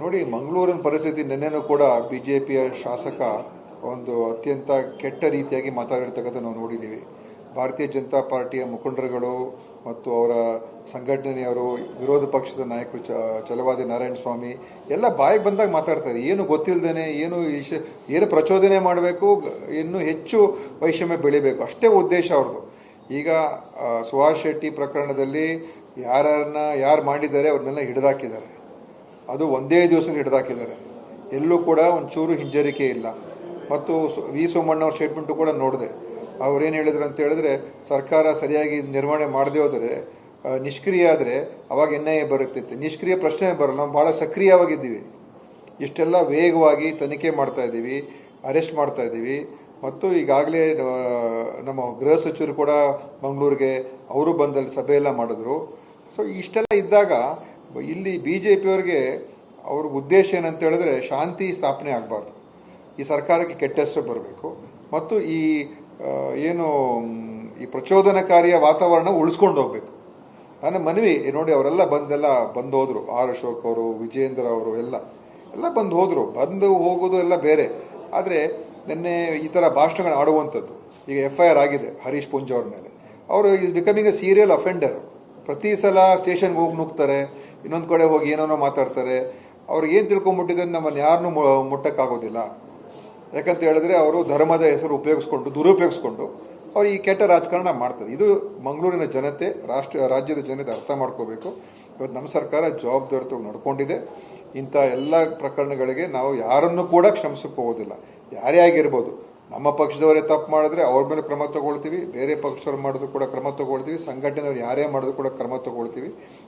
ನೋಡಿ, ಮಂಗಳೂರಿನ ಪರಿಸ್ಥಿತಿ ನಿನ್ನೆನೂ ಕೂಡ ಬಿ ಜೆ ಪಿಯ ಶಾಸಕ ಒಂದು ಅತ್ಯಂತ ಕೆಟ್ಟ ರೀತಿಯಾಗಿ ಮಾತಾಡಿರ್ತಕ್ಕಂಥ ನಾವು ನೋಡಿದ್ದೀವಿ. ಭಾರತೀಯ ಜನತಾ ಪಾರ್ಟಿಯ ಮುಖಂಡರುಗಳು ಮತ್ತು ಅವರ ಸಂಘಟನೆಯವರು, ವಿರೋಧ ಪಕ್ಷದ ನಾಯಕರು, ಚ, ಚಲವಾದಿ ನಾರಾಯಣ ಸ್ವಾಮಿ, ಎಲ್ಲ ಬಾಯಿಗೆ ಬಂದಾಗ ಮಾತಾಡ್ತಾರೆ. ಏನು ಗೊತ್ತಿಲ್ಲದೇನೆ ಏನು ಏನು ಪ್ರಚೋದನೆ ಮಾಡಬೇಕು, ಇನ್ನೂ ಹೆಚ್ಚು ವೈಷಮ್ಯ ಬೆಳಿಬೇಕು. ಅಷ್ಟೇ ಉದ್ದೇಶ ಅವ್ರದ್ದು. ಈಗ ಸುಭಾಷ್ ಶೆಟ್ಟಿ ಪ್ರಕರಣದಲ್ಲಿ ಯಾರನ್ನ ಯಾರು ಮಾಡಿದ್ದಾರೆ, ಅವ್ರನ್ನೆಲ್ಲ ಹಿಡಿದಾಕಿದ್ದಾರೆ. ಅದು ಒಂದೇ ದಿವಸ ಹಿಡಿದಾಕಿದ್ದಾರೆ. ಎಲ್ಲೂ ಕೂಡ ಒಂಚೂರು ಹಿಂಜರಿಕೆ ಇಲ್ಲ. ಮತ್ತು ವಿ ಸೋಮಣ್ಣ ಅವ್ರ ಸ್ಟೇಟ್ಮೆಂಟು ಕೂಡ ನೋಡಿದೆ. ಅವ್ರೇನು ಹೇಳಿದ್ರು ಅಂತ ಹೇಳಿದ್ರೆ, ಸರ್ಕಾರ ಸರಿಯಾಗಿ ನಿರ್ವಹಣೆ ಮಾಡದೇ ಹೋದರೆ ನಿಷ್ಕ್ರಿಯ ಆದರೆ ಅವಾಗ ಎನ್ ಐ ಎ ಬರುತ್ತಿತ್ತು. ನಿಷ್ಕ್ರಿಯ ಪ್ರಶ್ನೆ ಬರಲ್ಲ, ನಾವು ಭಾಳ ಸಕ್ರಿಯವಾಗಿದ್ದೀವಿ. ಇಷ್ಟೆಲ್ಲ ವೇಗವಾಗಿ ತನಿಖೆ ಮಾಡ್ತಾ ಇದ್ದೀವಿ, ಅರೆಸ್ಟ್ ಮಾಡ್ತಾ ಇದ್ದೀವಿ. ಮತ್ತು ಈಗಾಗಲೇ ನಮ್ಮ ಗೃಹ ಸಚಿವರು ಕೂಡ ಮಂಗಳೂರಿಗೆ, ಅವರು ಬಂದಲ್ಲಿ ಸಭೆ ಎಲ್ಲ ಮಾಡಿದ್ರು. ಸೊ ಇಷ್ಟೆಲ್ಲ ಇದ್ದಾಗ ಇಲ್ಲಿ ಬಿ ಜೆ ಪಿಯವ್ರಿಗೆ ಅವ್ರ ಉದ್ದೇಶ ಏನಂತ ಹೇಳಿದ್ರೆ ಶಾಂತಿ ಸ್ಥಾಪನೆ ಆಗಬಾರ್ದು. ಈ ಸರ್ಕಾರಕ್ಕೆ ಕೆಟ್ಟ ಹೆಸರು ಬರಬೇಕು. ಮತ್ತು ಈ ಏನು ಈ ಪ್ರಚೋದನಕಾರಿಯ ವಾತಾವರಣ ಉಳಿಸ್ಕೊಂಡು ಹೋಗ್ಬೇಕು. ನನ್ನ ಮನವಿ ನೋಡಿ ಅವರೆಲ್ಲ ಬಂದೆಲ್ಲ ಬಂದು ಹೋದರು ಆರ್ ಅಶೋಕ್ ಅವರು ವಿಜೇಂದ್ರ ಅವರು, ಎಲ್ಲ. ಎಲ್ಲ ಬಂದು ಹೋದರು. ಬಂದು ಹೋಗೋದು ಎಲ್ಲ ಬೇರೆ. ಆದರೆ ನಿನ್ನೆ ಈ ಥರ ಭಾಷಣಗಳು ಆಡುವಂಥದ್ದು. ಈಗ ಎಫ್ ಐ ಆರ್ ಆಗಿದೆ ಹರೀಶ್ ಪುಂಜ ಅವ್ರ ಮೇಲೆ. ಅವರು is becoming a serial offender ಪ್ರತಿ ಸಲ ಸ್ಟೇಷನ್ಗೆ ಹೋಗಿ ನುಗ್ತಾರೆ. ಇನ್ನೊಂದು ಕಡೆ ಹೋಗಿ ಏನೇನೋ ಮಾತಾಡ್ತಾರೆ ಅವ್ರಿಗೆ ಏನು ತಿಳ್ಕೊಂಬಿಟ್ಟಿದೆ ನಮ್ಮನ್ನು ಯಾರನ್ನೂ ಮುಟ್ಟಕ್ಕಾಗೋದಿಲ್ಲ. ಯಾಕಂತ ಹೇಳಿದ್ರೆ ಅವರು ಧರ್ಮದ ಹೆಸರು ಉಪಯೋಗಿಸ್ಕೊಂಡು, ದುರುಪಯೋಗಿಸ್ಕೊಂಡು ಅವ್ರು ಈ ಕೆಟ್ಟ ರಾಜಕಾರಣ ಮಾಡ್ತಾರೆ. ಇದು ಮಂಗಳೂರಿನ ಜನತೆ, ರಾಷ್ಟ್ರ, ರಾಜ್ಯದ ಜನತೆ ಅರ್ಥ ಮಾಡ್ಕೋಬೇಕು. ಇವತ್ತು ನಮ್ಮ ಸರ್ಕಾರ ಜವಾಬ್ದಾರಿತವಾಗಿ ನಡ್ಕೊಂಡಿದೆ. ಇಂಥ ಎಲ್ಲ ಪ್ರಕರಣಗಳಿಗೆ ನಾವು ಯಾರನ್ನು ಕೂಡ ಕ್ಷಮಿಸಕ್ಕೆ ಹೋಗೋದಿಲ್ಲ. ಯಾರೇ ಆಗಿರ್ಬೋದು, ನಮ್ಮ ಪಕ್ಷದವರೇ ತಪ್ಪು ಮಾಡಿದ್ರೆ ಅವ್ರ ಮೇಲೆ ಕ್ರಮ ತಗೊಳ್ತೀವಿ, ಬೇರೆ ಪಕ್ಷದವ್ರು ಮಾಡಿದ್ರು ಕೂಡ ಕ್ರಮ ತಗೊಳ್ತೀವಿ, ಸಂಘಟನೆಯವ್ರು ಯಾರೇ ಮಾಡಿದ್ರು ಕೂಡ ಕ್ರಮ ತಗೊಳ್ತೀವಿ.